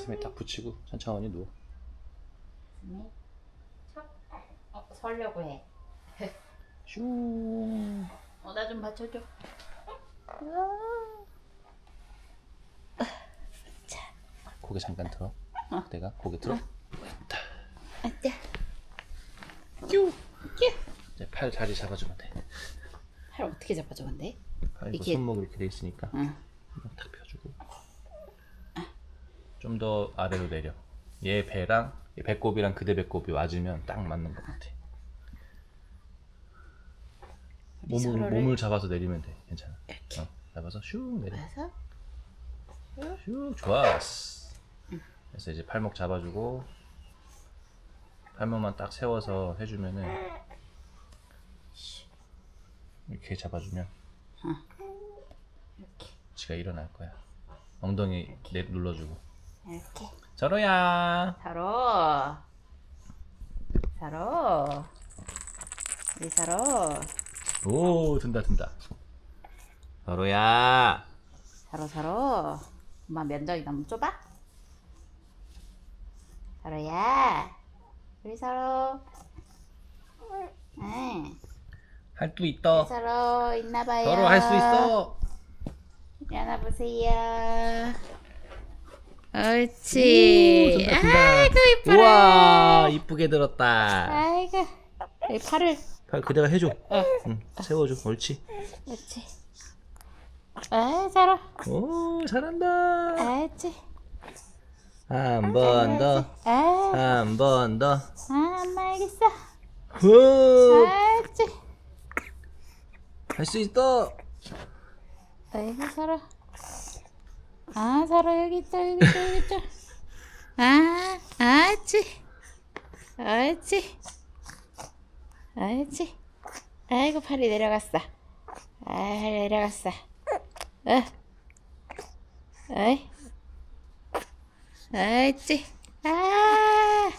가슴에 딱 붙이고 천천히 누워. 네. 척. 어, 설려고 해. 슝. 어, 나 좀 받쳐줘. 고개 잠깐 들어. 어. 내가 고개 들어. 아짜. 뀨. 뀨. 이제 팔 자리 잡아주면 돼. 팔 어떻게 잡아줘 근데? 이게- 손목 이렇게 돼 있으니까 응. 탁 펴주고. 좀 더 아래로 내려. 얘 배랑 얘 배꼽이랑 그대 배꼽이 맞으면 딱 맞는 것 같아. 몸을 서로를- 몸을 잡아서 내리면 돼. 괜찮아. 어, 잡아서 슉 내려. 와서 슉 좋았어. 그래서 이제 팔목 잡아주고 팔목만 딱 세워서 해주면은 이렇게 잡아주면 이렇게 지가 일어날 거야. 엉덩이 내 눌러주고. 이렇게. 서로야. 사로. 사로. 우리 사로. 오 든다 든다. 서로야. 사로 사로. 엄마 면적이 너무 좁아? 사로야. 우리 사로. 응. 할수 우리 있어. 사로 있나봐요. 서로 할 수 있어. 일어나 보세요. 옳지. 오. 아이고 이뻐라. 우와 이쁘게 들었다. 아이고. 이 팔을. 팔 그대가 해줘. 어. 응, 세워줘. 옳지. 옳지. 아 사로. 오 잘한다. 옳지. 한 번 더. 아, 한 번 더. 아 엄마 알겠어. 후. 옳지. 할 수 있어. 아이고 사로. 아 사로 여기 있다 여기 있다 여기 있다. 아, 옳지. 옳지. 옳지. 아이고 팔이 내려갔어. 아 내려갔어. 어. 어이. 옳지. 아.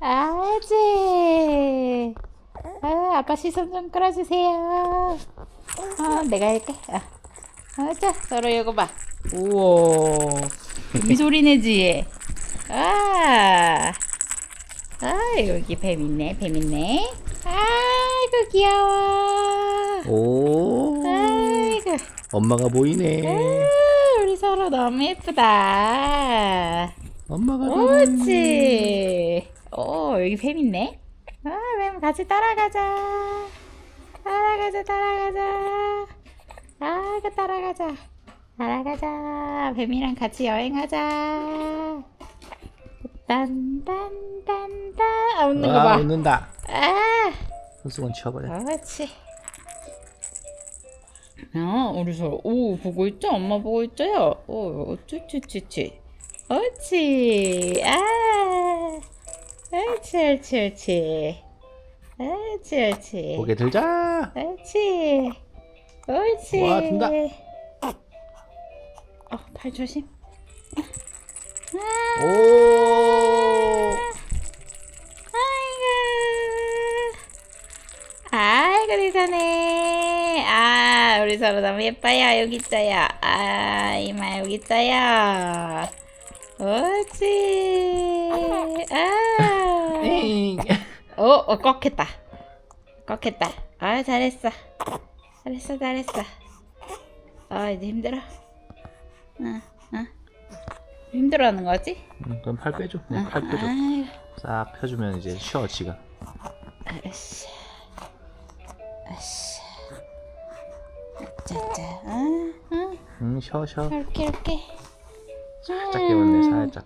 옳지. 아, 아빠 시선 좀 끌어주세요. 어, 내가 할게. 아, 아, 자, 서로 이거 봐. 우와. 이 소리 내지? 아. 아, 여기 뱀 있네, 뱀 있네. 아이고, 귀여워. 오. 아이고. 엄마가 보이네. 아, 우리 서로 너무 예쁘다. 엄마가 보이네. 옳지. 오, 여기 뱀 있네. 아, 뱀 같이 따라가자. 따라가자, 따라가자. 아이고, 따라가자. 따라가자. 뱀이랑 같이 여행하자. 딴딴딴딴. 아, 웃는 거 아, 봐. 웃는다. 아, 손수건 치워버려. 그렇지. 아, 우리 서로, 오, 보고 있죠? 엄마 보고 있죠요? 오, 쭈쭈쭈쭈. 옳지. 아, 옳지, 옳지, 옳지. 옳지, 옳지. 고개 들자. 옳지. 옳지. 와, 든다. 어, 팔 조심. 오. 아이고. 아이고, 세상에. 아, 우리 서로 너무 예뻐요. 여기 있어요. 아, 이마 여기 있어요. 옳지. 아. 잉. 어, 어, 꺾였다. 꺾였다. 아, 잘했어. 잘했어, 잘했어. 아, 이제 힘들어. 응, 응. 힘들어하는 거지? 응, 그럼 팔 빼줘. 네, 팔. 아이고. 싹 펴주면 이제 쉬어 지가. 아이씨. 아이씨. 짜짜. 아, 아. 응, 쉬어 쉬어. 이렇게, 이렇게. 살짝 깨웠네 살짝.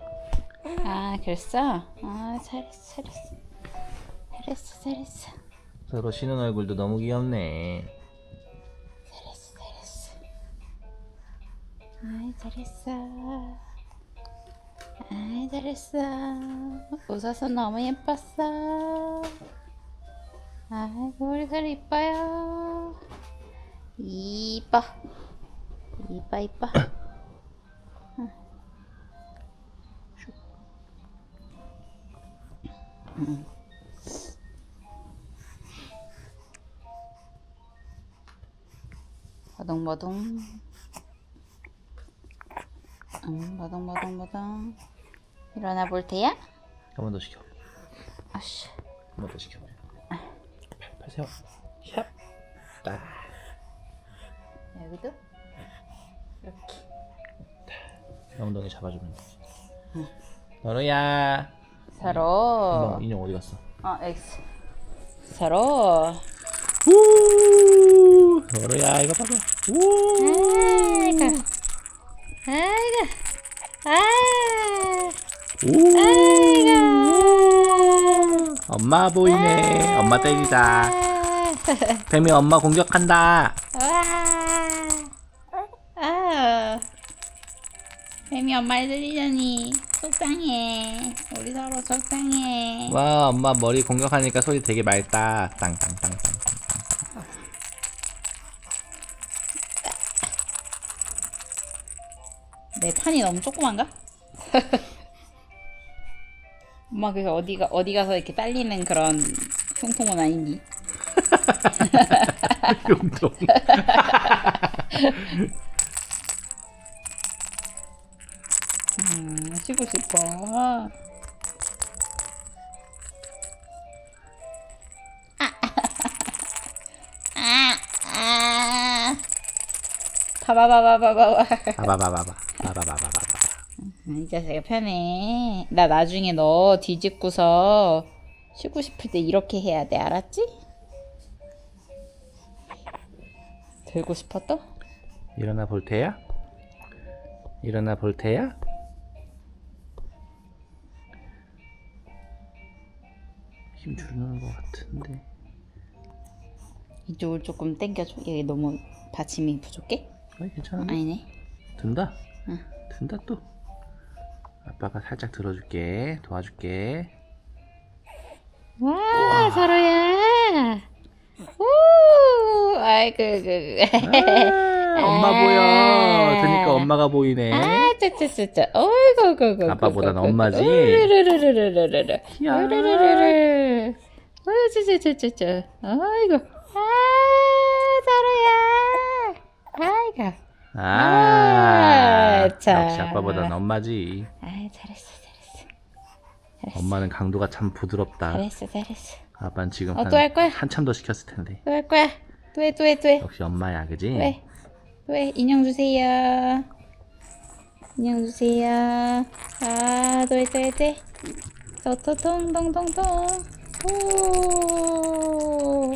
아, 그랬어? 아, 잘했어, 잘했어. 잘했어, 잘했어. 서로 쉬는 얼굴도 너무 귀엽네. 아이, 잘했어. 아이, 잘했어. 웃어서 너무 예뻤어. 아이고, 들 이뻐요. 이뻐. 이뻐, 이뻐. 응. 응. 버둥버 둥 응, 버둥버둥버둥 일어나 볼 테야? 한 번 더 시켜. 아씨. 한 번 더 시켜. 팔, 팔 세워. 샵. 딱. 여기도 이렇게. 엉덩이 잡아주면 돼. 너로야. 서로. 인형, 인형 어디 갔어? 어 X. 서로. 우. 너로야 이거 봐봐. 우. 아이고. 아이고. 아. 우. 엄마 보이네. 엄마 때리다. 뱀이 엄마 공격한다. 와. 아. 뱀이 엄마를 들리더니 속상해. 우리 서로 속상해. 와 엄마 머리 공격하니까 소리 되게 맑다. 땅땅땅땅. 내 판이 너무 조그만가? 엄마 그래서 어디가 어디 가서 이렇게 딸리는 그런 흉통은 아니니? 용종. 음, 쉬고 싶어. 아, 아, 봐봐봐봐봐봐. 봐봐봐봐봐. 봐봐봐봐봐. 이 자세가 편해. 나 나중에 너 뒤집고서 쉬고 싶을 때 이렇게 해야 돼, 알았지? 들고 싶어 또? 일어나 볼 테야? 일어나 볼 테야? 힘 주는 것 같은데. 이쪽을 조금 당겨줘. 여기 너무 받침이 부족해? 아니 괜찮은데? 아니네. 든다. 응. 든다 또. 아빠가 살짝 들어줄게. 도와줄게. 와, 서로야. 오, 아이고, 그, 그. 아, 엄마 보여. 드니까 엄마가 보이네. 아, 짜짜짜짜. 어이구, 그, 그. 아빠보단 엄마지? 으르르르르르르르. 야. 으르르르르. 어이, 짜짜짜짜짜. 아이고. 아, 서로야. 아이고. 아, 아, 자. 역시 아빠보단 엄마지. 아, 잘했어, 잘했어. 엄마는 강도가 참 부드럽다. 잘했어, 잘했어. 아빠는 지금 어, 한, 거야? 한참 더 시켰을 텐데. 또 할 거야. 또 해, 또 해, 또 해. 역시 엄마야, 그지? 왜? 왜? 인형 주세요. 인형 주세요. 아, 또 해, 또 해, 또 해. 토토통통통통. 오.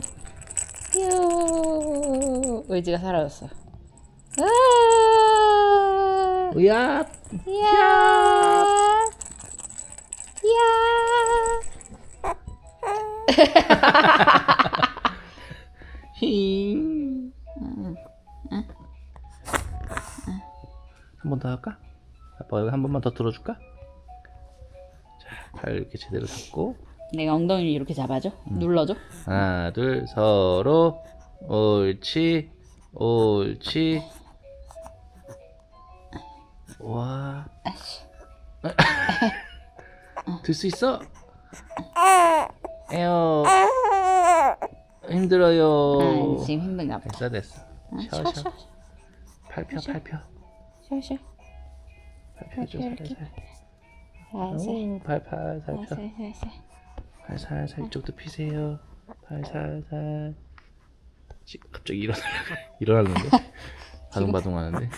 휴. 의지가 사라졌어. 아. 으야! 이야. 이야. 힝. 한번 더 할까? 아빠 여기 한 번만 더 들어줄까? 자, 팔 이렇게 제대로 잡고 내가 엉덩이를 이렇게 잡아줘. 눌러줘. 하나, 둘, 서로 옳지, 옳지. 들 수 있어? 에어, 힘들어요. 아, 지금 힘든가 봐. 됐어, 됐어. 쉬어, 쉬어, 쉬어. 쉬어. 팔 펴, 팔 펴. 쉬어, 쉬어. 팔 펴줘, 이렇게. 살살. 오, 팔, 팔, 살 펴. 살살, 살살. 팔 살살 이쪽도 피세요. 팔 살살. 지- 갑자기 일어나 일어나는데 바둥바둥 하는데.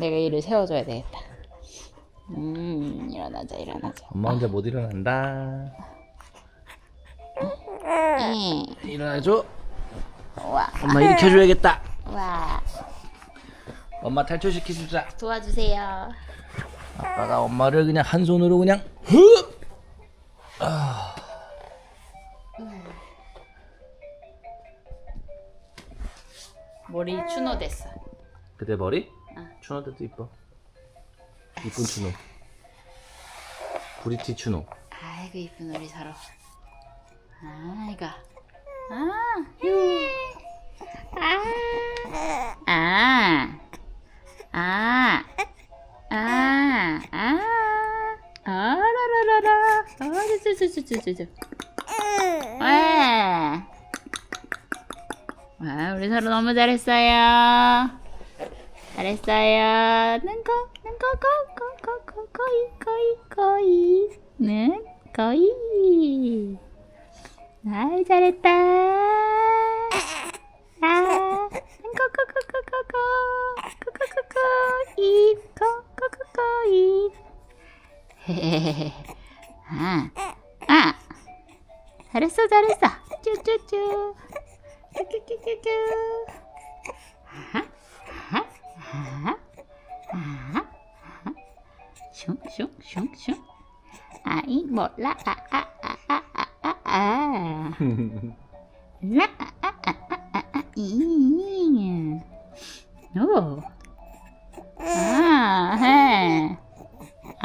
내가 이를 세워줘야 되겠다. 음, 일어나자, 일어나자. 엄마 혼자 못 일어난다. 응. 일어나줘. 와, 엄마 일으켜줘야겠다. 와. 엄마 탈출시켜주자. 도와주세요. 아빠가 엄마를 그냥 한 손으로 그냥 흡. 머리 추노 됐어. 그대 머리? 응. 추노도 이뻐. 이쁜 추노. 브리티 추노. 아이고, 이쁜 우리 서로. 아이고. 아, 휴. 아. 아. 아. 아. 아. 아, 라라라라. 아, 쭈쭈쭈쭈쭈쭈. 와. 와, 우리 서로 너무 잘했어요. 잘했어요. 능거, 능거, 거, 아, 아. 잘했어, 잘했어. 쭈쭈쭈. 쭈 쭈쭈쭈쭈. 아하, 아하, 아하, 아하, 아하. 슝, 슝, 슝, 슝. 아이, 몰라. 아, 아, 아, 아, 아, 아, 아. 라, 아, 아, 아, 아, 아, 아, 이. 오. 아, 해.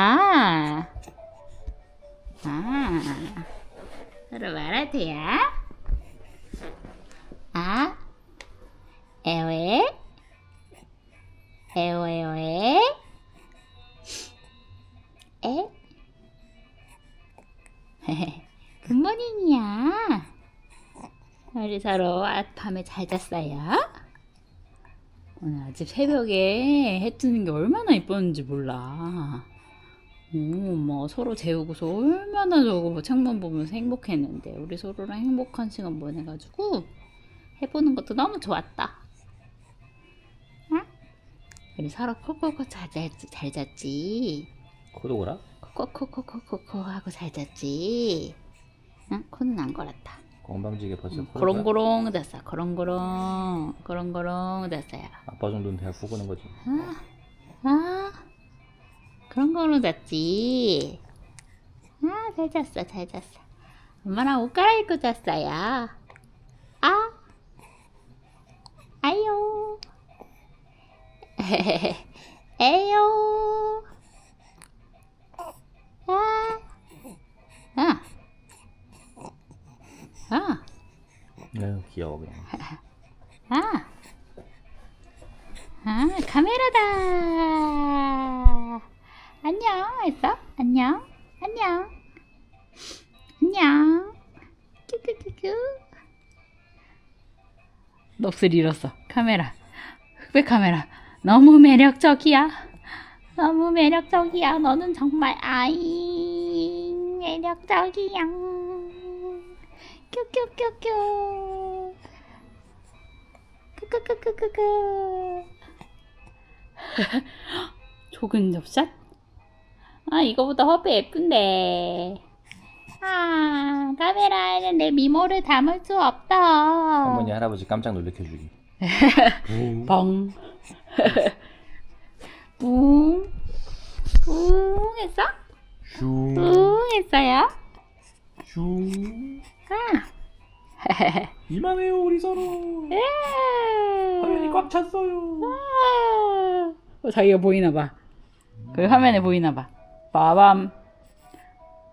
아. 아. 서로 말할 테야. 아. 에웨. 에웨웨. 에. 굿모닝이야. 우리 서로 아- 밤에 잘 잤어요? 오늘 아직 새벽에 해 뜨는 게 얼마나 이뻤는지 몰라. 오, 뭐 서로 재우고서 얼마나 저거 뭐 창문 보면서 행복했는데 우리 서로랑 행복한 시간 보내가지고 해보는 것도 너무 좋았다. 응? 우리 서로 코코코 잘잘 잤지. 코도고라? 코코코코코코 하고 잘 잤지. 응? 코는 안 걸었다. 건방지게 벌써 코도고라? 고롱고롱 됐어. 고롱고롱 고롱고롱 됐어요. 아빠 정도는 그냥 후구는 거지 아, 아, 그런 거로 잤지. 아, 잘 잤어, 잘 잤어. 엄마랑 옷 갈아입고 잤어요. 아, 아요, 에요, 아, 아, 아. 아유 귀여워 그냥 아, 아 카메라다. 했어? 안녕, 안녕, 안녕. 큐큐큐큐. 넋을 잃었어. 카메라. 흑백 카메라. 너무 매력적이야. 너무 매력적이야. 너는 정말 아이 매력적이야. 큐큐큐큐. 끄끄끄끄끄끄. 조근 접샷? 아 이거보다 허브 예쁜데. 아 카메라에는 내 미모를 담을 수 없다. 할머니 할아버지 깜짝 놀래켜주기 뻥. 뿡. 뿡 했어? 슝 뿡 했어요? 슝 아. 이만해요 우리 서로 화면이 꽉 찼어요 아. 어, 자기가 보이나 봐. 그 화면에 보이나 봐. 빠밤.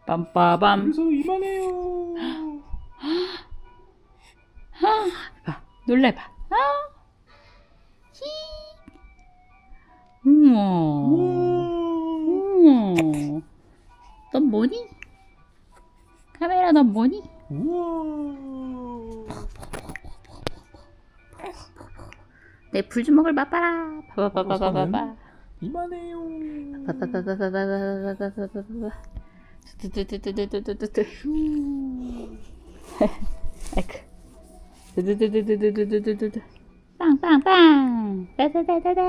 빰빠밤. 서로 이만해요 봐. 놀래봐. 아. 히. 우와. 우와. 넌 뭐니? 카메라 넌 뭐니? 우와 내 불 주먹을 맛봐라. 봐봐봐봐봐봐. 이만해요 봐봐봐봐봐봐봐봐봐봐. 두두두두두두두두두. 아이쿠. 두두두두두두두두두. 빵빵빵. 따다다다다.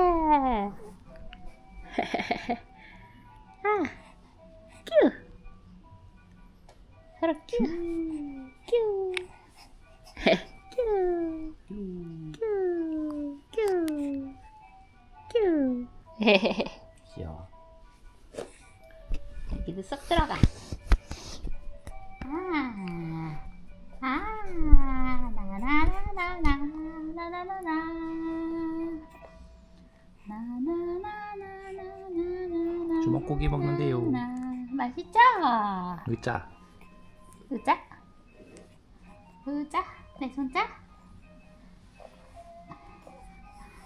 아. 큐. 서로 큐. 큐. 큐. 큐. 귀여워 여기도 쏙 들어가. 아, 아, 나나나나나, 나나나나, 나나나나나나나나. 주먹고기 먹는데요. 맛있죠? 의자 의자, 의자, 내 손자.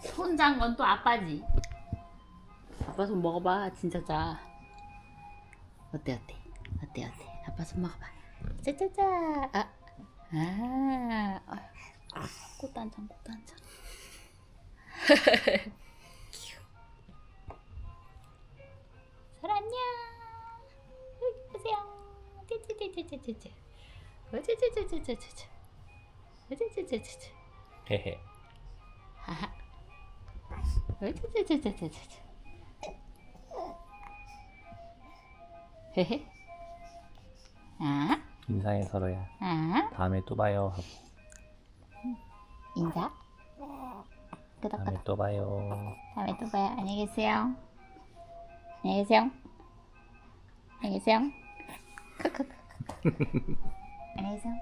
손자인 건또 아빠지. 아빠 손 먹어봐 진짜 자 어때 어때 어때 어때 아빠 손 먹어봐 짜짜짜 아아 꽃 단장 꽃 단장 사랑냐 보세요 찌찌찌찌찌찌찌 찌찌찌찌찌찌찌 찌찌찌찌찌 헤헤 하하 찌찌찌찌찌찌 헤헤. 아, 인사해 서로야. 아, 다음에 또 봐요. 하고. 인사. 끄덕끄덕. 다음에 또 봐요. 다음에 또 봐요. 안녕히 계세요. 안녕히 계세요. 안녕히 계세요. 크크크. 안녕히 계세요.